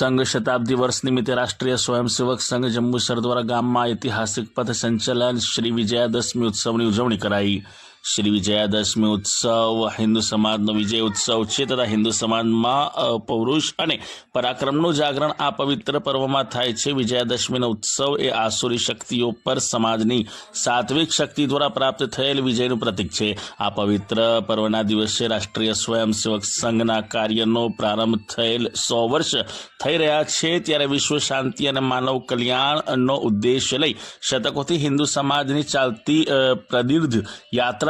સંઘ શતાબ્દી વર્ષ નિમિત્તે રાષ્ટ્રીય સ્વયંસેવક સંઘ જંબુસર દ્વારા ગામમાં ઐતિહાસિક પથ સંચલન શ્રી વિજયાદશમી ઉત્સવની ઉજવણી કરાઈ. શ્રી વિજયાદશમી ઉત્સવ, હિન્દુ સમાજનો વિજય ઉત્સવ છે તથા હિન્દુ સમાજમાં પૌરુષ અને પરાક્રમનું જાગરણ આ પવિત્ર પર્વમાં થાય છે. વિજયાદશમીનો ઉત્સવ એ આસુરી શક્તિઓ પર સમાજની સાત્વિક શક્તિ દ્વારા પ્રાપ્ત થયેલ વિજયનું પ્રતીક છે. આ પવિત્ર પર્વના દિવસે રાષ્ટ્રીય સ્વયંસેવક સંઘના કાર્યનો પ્રારંભ થયેલ સો વર્ષ થઈ રહ્યા છે. ત્યારે વિશ્વ શાંતિ અને માનવ કલ્યાણનો ઉદ્દેશ્ય લઈ શતકોથી હિન્દુ સમાજની ચાલતી પ્રદીર્ઘ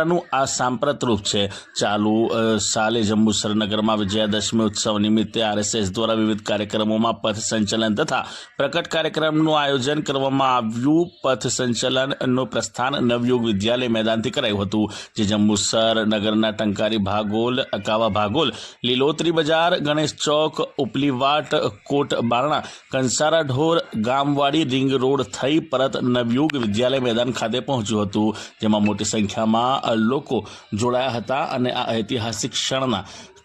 યાત્રાનું આ સાંપ્રત રૂપ છે. ચાલુ સાલે જંબુસર નગરમાં વિજયાદશમી ઉત્સવ નિમિત્તે આરએસએસ દ્વારા વિવિધ કાર્યક્રમોમાં પથ સંચલન તથા પ્રકટ કાર્યક્રમનું આયોજન કરવામાં આવ્યું. પથ સંચલનનું પ્રસ્થાન નવયુગ વિદ્યાલય મેદાનથી કરાયું હતું, જે જંબુસર નગરના ટંકારી ભાગોલ, અકાવા ભાગોલ, લીલોતરી બજાર, ગણેશ ચોક, ઉપલીવાટ, કોટ બારણા, કંસારા ઢોર, ગામવાડી રિંગ રોડ થઈ પરત નવયુગ વિદ્યાલય મેદાન ખાતે પહોંચ્યું હતું. જેમાં મોટી સંખ્યામાં લોકો જોડાયા હતા અને આ ઐતિહાસિક ક્ષણના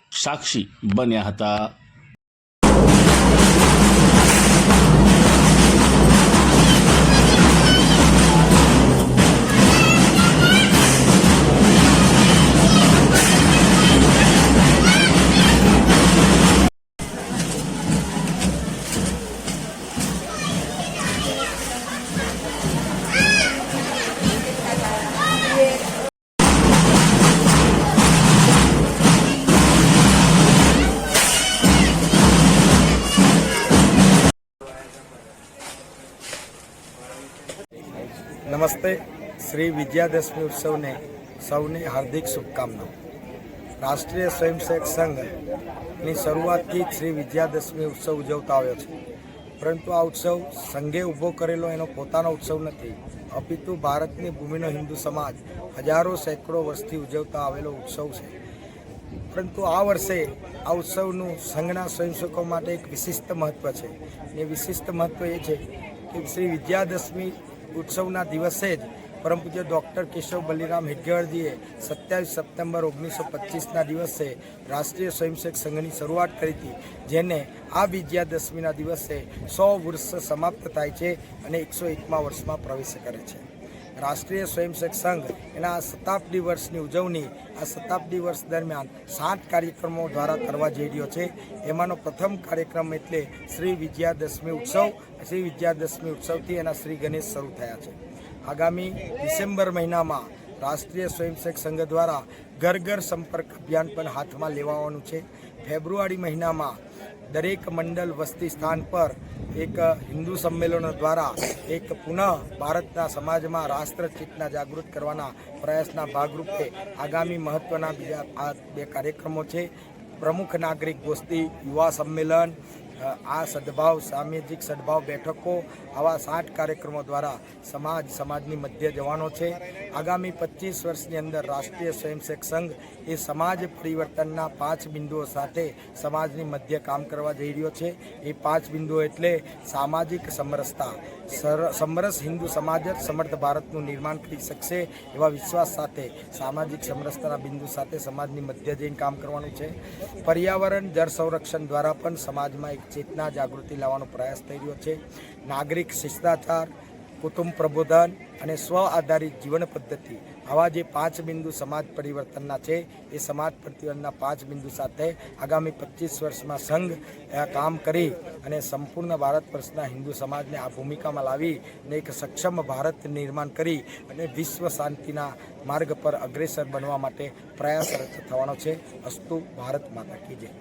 સાક્ષી બન્યા હતા. નમસ્તે. શ્રી વિજયાદશમી ઉત્સવને સૌને હાર્દિક શુભકામનાઓ. રાષ્ટ્રીય સ્વયંસેવક સંઘની શરૂઆતથી શ્રી વિજયાદશમી ઉત્સવ ઉજવતા આવ્યો છે. પરંતુ આ ઉત્સવ સંઘે ઊભો કરેલો એનો પોતાનો ઉત્સવ નથી. અપિતુ ભારતની ભૂમિનો હિન્દુ સમાજ હજારો સેંકડો વર્ષથી ઉજવતા આવેલો ઉત્સવ છે. પરંતુ આ વર્ષે આ ઉત્સવનું સંઘના સ્વયંસેવકો માટે એક વિશિષ્ટ મહત્વ છે. એ વિશિષ્ટ મહત્વ એ છે કે શ્રી વિજયાદશમી ઉત્સવના દિવસે જ પરમ પૂજ્ય ડૉક્ટર કેશવ બલિરામ હેડગેવારજીએ સત્યાવીસ સપ્ટેમ્બર ઓગણીસો પચીસના દિવસે રાષ્ટ્રીય સ્વયંસેવક સંઘની શરૂઆત કરી હતી, જેને આ વિજયાદશમીના દિવસે સો વર્ષ સમાપ્ત થાય છે અને એકસો એકમા વર્ષમાં પ્રવેશ કરે છે. રાષ્ટ્રીય સ્વયંસેવક સંઘ એના શતાબ્દી વર્ષની ઉજવણી આ શતાબ્દી વર્ષ દરમિયાન સાત કાર્યક્રમો દ્વારા કરવા જઈ રહ્યો છે. એમાંનો પ્રથમ કાર્યક્રમ એટલે શ્રી વિજયાદશમી ઉત્સવ. શ્રી વિજયાદશમી ઉત્સવથી એના શ્રી ગણેશ શરૂ થયા છે. આગામી ડિસેમ્બર મહિનામાં રાષ્ટ્રીય સ્વયંસેવક સંઘ દ્વારા ઘર ઘર સંપર્ક અભિયાન પણ હાથમાં લેવાનું છે. ફેબ્રુઆરી મહિનામાં દરેક મંડળ વસ્તી સ્થાન પર એક હિન્દુ સંમેલનો દ્વારા એક પુનઃ ભારતના સમાજમાં રાષ્ટ્રચિતના જાગૃત કરવાના પ્રયાસના ભાગરૂપે આગામી મહત્વના બીજા આ બે કાર્યક્રમો છે. પ્રમુખ નાગરિક ગોષ્ઠી યુવા સંમેલન આ સદભાવ, સામાજિક સદભાવ બેઠકો આવા સાઠ કાર્યક્રમો દ્વારા સમાજ, સમાજની મધ્ય જવાનો છે. આગામી પચીસ વર્ષની અંદર રાષ્ટ્રીય સ્વયંસેવક સંઘ એ સમાજ પરિવર્તનના પાંચ બિંદુઓ સાથે સમાજની મધ્ય કામ કરવા જઈ રહ્યો છે. એ પાંચ બિંદુઓ એટલે સામાજિક સમરસતા સમરસ હિન્દુ સમાજ જ સમર્થ ભારતનું નિર્માણ કરી શકશે એવા વિશ્વાસ સાથે સામાજિક સમરસતાના બિંદુ સાથે સમાજની મધ્ય જઈને કામ કરવાનું છે. પર્યાવરણ, જળ સંરક્ષણ દ્વારા પણ સમાજમાં એક ચેતના જાગૃતિ લાવવાનો પ્રયાસ થઈ રહ્યો છે. નાગરિક શિષ્ટાચાર કુટુંબ પ્રબોધન અને સ્વ આધારિત જીવન પદ્ધતિ. આવા જે પાંચ બિંદુ સમાજ પરિવર્તનના છે, એ સમાજ પરિવર્તનના પાંચ બિંદુ સાથે આગામી પચીસ વર્ષમાં સંઘ કામ કરી અને સંપૂર્ણ ભારત વર્ષના હિન્દુ સમાજને આ ભૂમિકામાં લાવી અને એક સક્ષમ ભારત નિર્માણ કરી અને વિશ્વ શાંતિના માર્ગ પર અગ્રેસર બનવા માટે પ્રયાસરત થવાનો છે. અસ્તુ ભારત માતા કી જય.